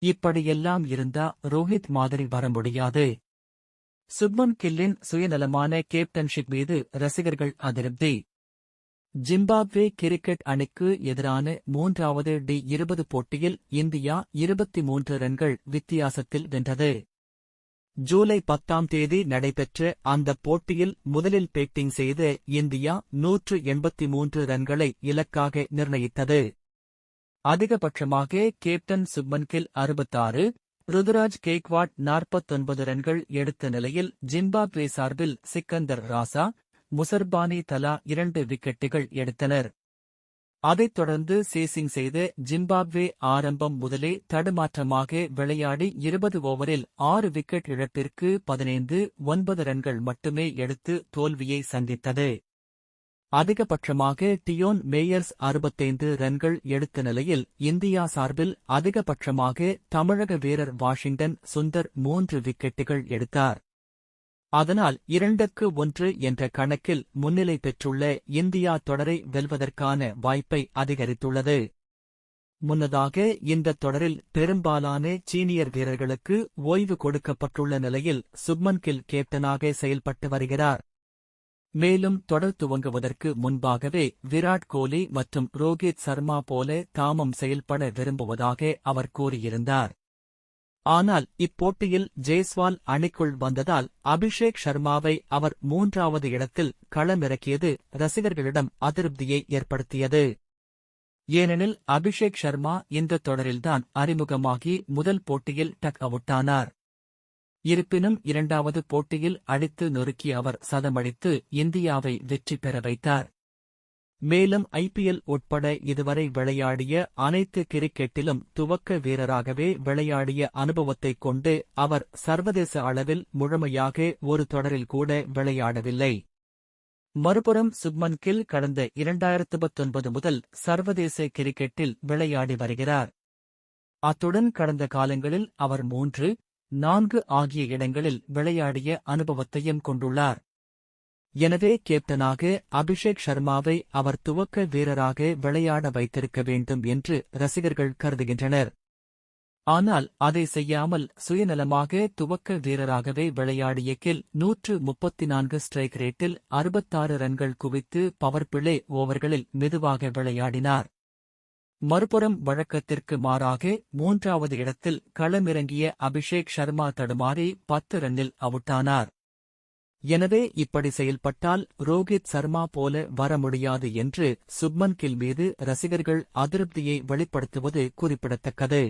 இப்படியெல்லாம் இருந்தா ரோஹித் மாதிரி வர முடியாது. சுப்மன் கில்லின் சுயநலமான கேப்டன்ஷிப் மீது ரசிகர்கள் அதிருப்தி. ஜிம்பாப்வே கிரிக்கெட் அணிக்கு எதிரான மூன்றாவது டி இருபது போட்டியில் இந்தியா இருபத்தி மூன்று ரன்கள் வித்தியாசத்தில் வென்றது. ஜூலை பத்தாம் தேதி நடைபெற்ற அந்த போட்டியில் முதலில் பேட்டிங் செய்த இந்தியா நூற்று எண்பத்தி மூன்று ரன்களை இலக்காக நிர்ணயித்தது. அதிகபட்சமாக கேப்டன் சுப்மன் கில் அறுபத்தாறு ருதுராஜ் கேக்வாட் நாற்பத்தொன்பது ரன்கள் எடுத்த நிலையில் ஜிம்பாப்வே சார்பில் சிக்கந்தர் ராசா முசர்பானி தலா இரண்டு விக்கெட்டுகள் எடுத்தனர். அதைத் தொடர்ந்து சேசிங் செய்த ஜிம்பாப்வே ஆரம்பம் முதலே தடுமாற்றமாக விளையாடி இருபது ஓவரில் ஆறு விக்கெட் இழப்பிற்கு பதினைந்து ஒன்பது ரன்கள் மட்டுமே எடுத்து தோல்வியை சந்தித்தது. அதிகபட்சமாக டியோன் மேயர்ஸ் அறுபத்தைந்து ரன்கள் எடுத்த நிலையில் இந்தியா சார்பில் அதிகபட்சமாக தமிழக வீரர் வாஷிங்டன் சுந்தர் மூன்று விக்கெட்டுகள் எடுத்தார். அதனால் இரண்டுக்கு ஒன்று என்ற கணக்கில் முன்னிலை பெற்றுள்ள இந்தியா தொடரை வெல்வதற்கான வாய்ப்பை அதிகரித்துள்ளது. முன்னதாக இந்த தொடரில் பெரும்பாலான சீனியர் வீரர்களுக்கு ஓய்வு கொடுக்கப்பட்டுள்ள நிலையில் சுப்மன் கில் கேப்டனாக செயல்பட்டு வருகிறார். மேலும் தொடர் துவங்குவதற்கு முன்பாகவே விராட் கோலி மற்றும் ரோஹித் சர்மா போல தாமும் செயல்பட விரும்புவதாக அவர் கூறியிருந்தார். ஆனால் இப்போட்டியில் ஜெய்ஸ்வால் அணிக்குள் வந்ததால் அபிஷேக் சர்மாவை அவர் மூன்றாவது இடத்தில் களமிறக்கியது ரசிகர்களிடம் அதிருப்தியை ஏற்படுத்தியது. ஏனெனில் அபிஷேக் சர்மா இந்த தொடரில்தான் அறிமுகமாகி முதல் போட்டியில் டக் அவுட்டானார். இருப்பினும் இரண்டாவது போட்டியில் அடித்து நொறுக்கி அவர் சதமடித்து இந்தியாவை வெற்றி பெற வைத்தார். மேலும் ஐபிஎல் உட்பட இதுவரை விளையாடிய அனைத்து கிரிக்கெட்டிலும் துவக்க வீரராகவே விளையாடிய அனுபவத்தைக் கொண்டு அவர் சர்வதேச அளவில் முழுமையாக ஒரு தொடரில் கூட விளையாடவில்லை. மறுபுறம் சுப்மன் கில் கடந்த இரண்டாயிரத்து பத்தொன்பது முதல் சர்வதேச கிரிக்கெட்டில் விளையாடி வருகிறார். அத்துடன் கடந்த காலங்களில் அவர் மூன்று நான்கு ஆகிய இடங்களில் விளையாடிய அனுபவத்தையும் கொண்டுள்ளார். எனவே கேப்டனாக அபிஷேக் சர்மாவை அவர் துவக்க வீரராக விளையாட வைத்திருக்க வேண்டும் என்று ரசிகர்கள் கருதுகின்றனர். ஆனால் அதை செய்யாமல் சுயநலமாக துவக்க வீரராகவே விளையாடிய கில் நூற்று முப்பத்தி நான்கு ஸ்ட்ரைக் ரேட்டில் அறுபத்தாறு ரன்கள் குவித்து பவர் பிளே ஓவர்களில் மெதுவாக விளையாடினார். மறுபுறம் வழக்கத்திற்கு மாறாக மூன்றாவது இடத்தில் களமிறங்கிய அபிஷேக் சர்மா தடுமாறி பத்து ரன்னில் அவுட்டானார். எனவே இப்படி செயல்பட்டால் ரோஹித் சர்மா போல வர முடியாது என்று சுப்மன் கில் மீது ரசிகர்கள் அதிருப்தியை வெளிப்படுத்துவது குறிப்பிடத்தக்கது.